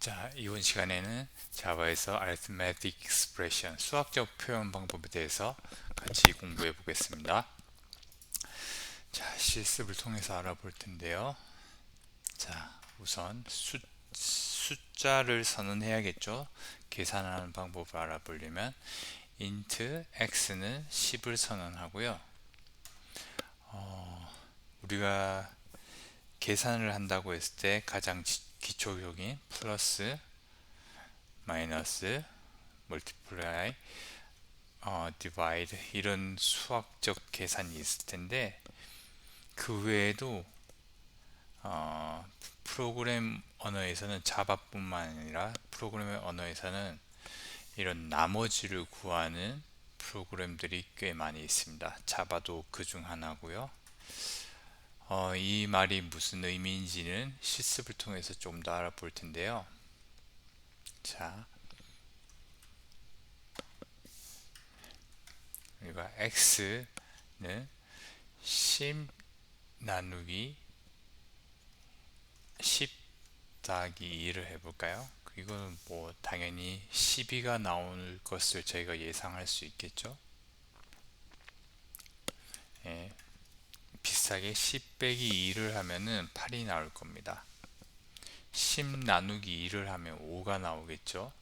자, 이번 시간에는 자바에서 arithmetic expression, 수학적 표현 방법에 대해서 같이 공부해 보겠습니다. 자, 실습을 통해서 알아볼 텐데요. 자, 우선 수, 숫자를 선언해야겠죠. 계산하는 방법을 알아보려면 int x는 10을 선언하고요. 어, 우리가 계산을 한다고 했을 때 가장 기초적인 플러스 마이너스 멀티플라이 어, 디바이드 이런 수학적 계산이 있을 텐데 그 외에도 어, 프로그램 언어에서는 자바뿐만 아니라 프로그램 언어에서는 이런 나머지를 구하는 프로그램들이 꽤 많이 있습니다. 자바도 그 중 하나고요. 어, 이 말이 무슨 의미인지는 실습을 통해서 좀 더 알아볼 텐데요. 자, 우리가 x는 10 나누기 10 더하기 2를 해볼까요? 이거는 뭐 당연히 12가 나올 것을 저희가 예상할 수 있겠죠? 예, 비슷하게 10 빼기 2를 하면은 8이 나올 겁니다. 10 나누기 2를 하면 5가 나오겠죠.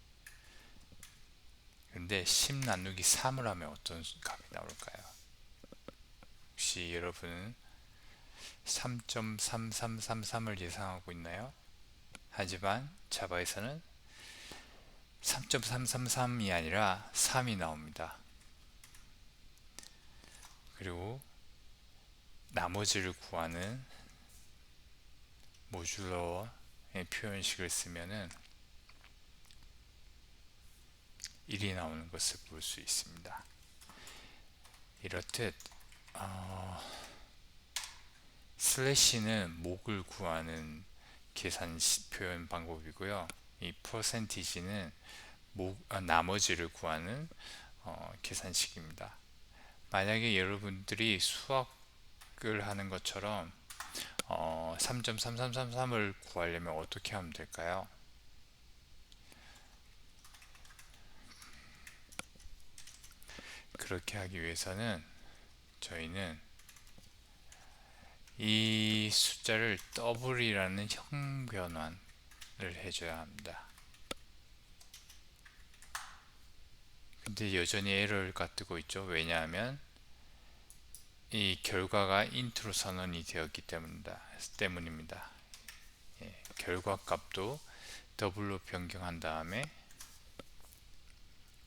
근데 10 나누기 3을 하면 어떤 값이 나올까요? 혹시 여러분은 3.3333을 예상하고 있나요? 하지만 자바에서는 3.333이 아니라 3이 나옵니다. 그리고 나머지를 구하는 모듈러의 표현식을 쓰면은 1이 나오는 것을 볼 수 있습니다. 이렇듯 어, 슬래시는 목을 구하는 계산 표현 방법이고요. 이 퍼센티지는 목, 아, 나머지를 구하는 어, 계산식입니다. 만약에 여러분들이 수학 을 하는 것처럼 어, 3.3333을 구하려면 어떻게 하면 될까요? 그렇게 하기 위해서는 저희는 이 숫자를 더블이라는 형변환을 해줘야 합니다. 근데 여전히 에러가 뜨고 있죠. 왜냐하면 이 결과가 인트로 선언이 되었기 때문이다, 때문입니다. 예, 결과 값도 더블로 변경한 다음에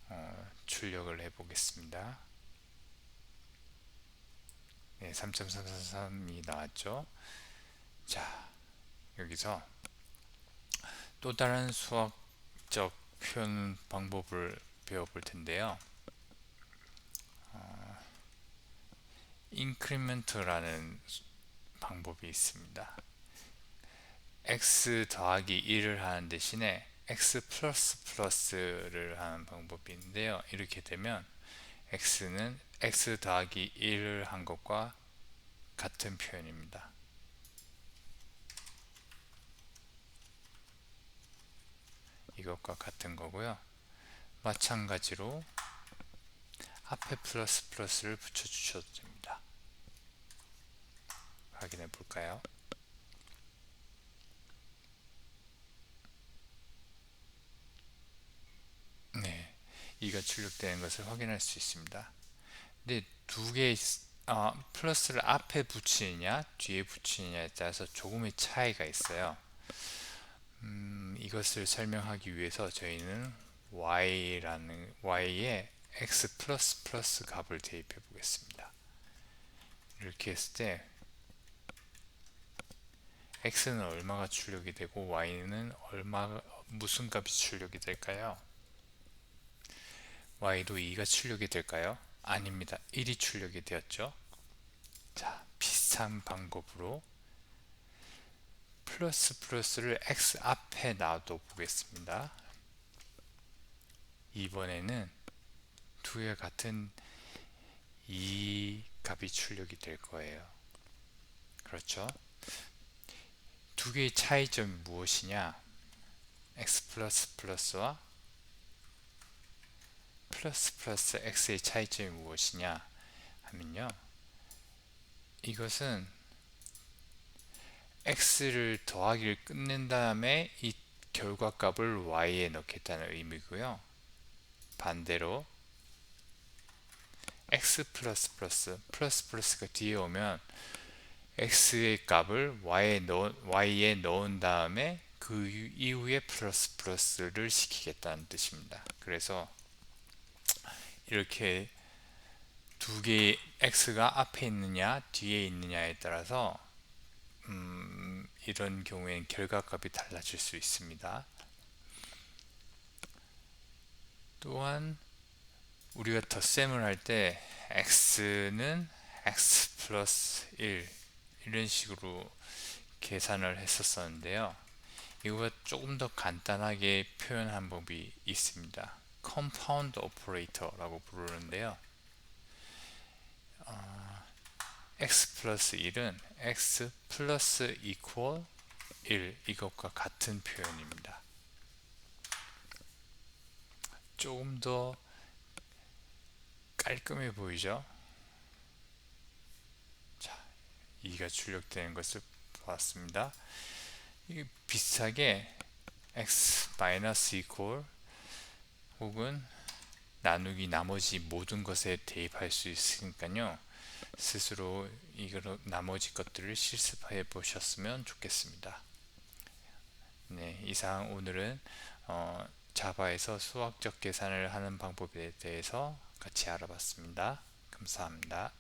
어, 출력을 해 보겠습니다. 네, 3.333이 나왔죠. 자, 여기서 또 다른 수학적 표현 방법을 배워볼 텐데요. 인크리멘트라는 방법이 있습니다. x 더하기 1을 하는 대신에 x 플러스 플러스를 하는 방법이 있는데요. 이렇게 되면 x는 x 더하기 1을 한 것과 같은 표현입니다. 이것과 같은 거고요. 마찬가지로 앞에 플러스 플러스를 붙여주셔도 됩니다. 확인해 볼까요? 네, 이가 출력되는 것을 확인할 수 있습니다. 근데 두 개의 아, 플러스를 앞에 붙이느냐 뒤에 붙이느냐에 따라서 조금의 차이가 있어요. 음, 이것을 설명하기 위해서 저희는 y라는 y에 x 플러스 플러스 값을 대입해 보겠습니다. 이렇게 했을 때 x는 얼마가 출력이 되고 y는 얼마 무슨 값이 출력이 될까요? y도 2가 출력이 될까요? 아닙니다. 1이 출력이 되었죠. 자, 비슷한 방법으로 플러스 플러스를 x 앞에 놔둬 보겠습니다. 이번에는 두 개 같은 이 값이 출력이 될 거예요. 그렇죠? 두 개의 차이점이 무엇이냐? x 플러스 플러스 x의 차이점이 무엇이냐? 하면요. 이것은 x를 더하기를 끝낸 다음에 이 결과값을 y에 넣겠다는 의미고요. 반대로 x 플러스 플러스가 뒤에 오면 x의 값을 y에, 넣, y에 넣은 다음에 그 이후에 플러스 플러스를 시키겠다는 뜻입니다 그래서 이렇게 두 개의 x가 앞에 있느냐 뒤에 있느냐에 따라서 음, 이런 경우에는 결과값이 달라질 수 있습니다. 또한 우리가 덧셈을 할 때 x는 x 플러스 1 이런 식으로 계산을 했었었는데요. 이거가 조금 더 간단하게 표현한 법이 있습니다. 컴파운드 오퍼레이터라고 부르는데요. 어, x 플러스 1은 x 플러스 equal 1 이것과 같은 표현입니다. 조금 더 깔끔해 보이죠? 자, 2가 출력되는 것을 보았습니다. 비슷하게 x 마이너스 equal 혹은 나누기 나머지 모든 것에 대입할 수 있으니까요. 스스로 이거 나머지 것들을 실습해 보셨으면 좋겠습니다. 네, 이상 오늘은 어, 자바에서 수학적 계산을 하는 방법에 대해서 같이 알아봤습니다. 감사합니다.